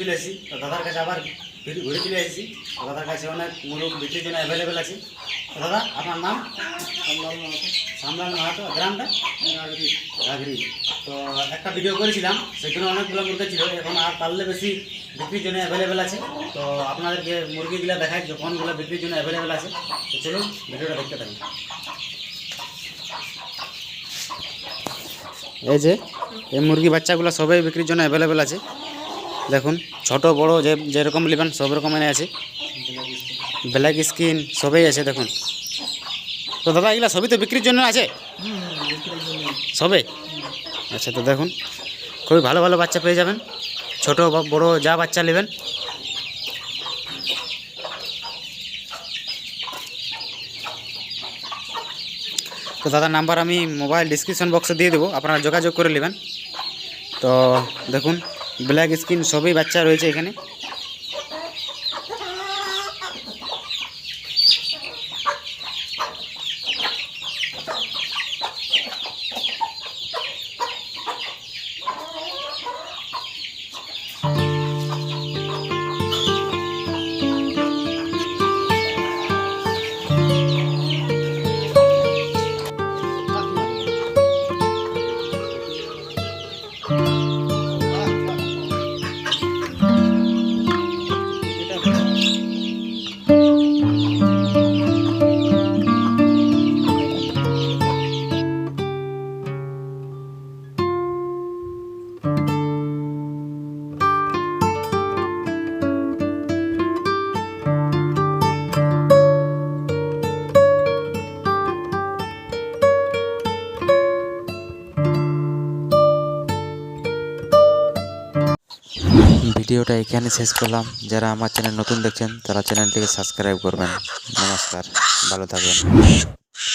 চলে এসেছি তো দাদার কাছে আবার ঘুরে চলে এসেছি দাদার কাছে অনেক মুরগ বিক্রির জন্য অ্যাভেলেবেল আছে। তো দাদা আপনার নাম? সামলান মাহাতো। গ্রামটা? রাগরি তো একটা ভিডিও করেছিলাম সেখানে অনেকগুলো মুরগি ছিল। এখন আর পারলে বেশি বিক্রির জন্য অ্যাভেলেবেল আছে। তো আপনাদেরকে মুরগিগুলো দেখায় যে কোনগুলো বিক্রির জন্য অ্যাভেলেবেল আছে। তো চলুন ভিডিওটা দেখতে থাকুন। এই যে, এই মুরগি বাচ্চাগুলো সবাই বিক্রির জন্য অ্যাভেলেবেল আছে। দেখুন, ছোট, বড়, যে, যেরকম নেবেন, সব রকমের আছে। ব্ল্যাক স্কিন সবই আছে, দেখুন। তো দাদা, এগুলো সবই তো বিক্রির জন্য আছে? সবে? আচ্ছা তো দেখুন, খুবই ভালো ভালো বাচ্চা পেয়ে যাবেন। ছোট বড় যা বাচ্চা নেবেন তো দাদার নাম্বার আমি মোবাইল ডিসক্রিপশন বক্সে দিয়ে দেবো, আপনারা যোগাযোগ করে নেবেন। তো দেখুন ব্ল্যাক স্কিন সবই বাচ্চা রয়েছে এখানে। ভিডিওটা এখানে শেষ করলাম। যারা আমার চ্যানেল নতুন দেখছেন, তারা চ্যানেলটিকে সাবস্ক্রাইব করবেন। নমস্কার, ভালো থাকবেন।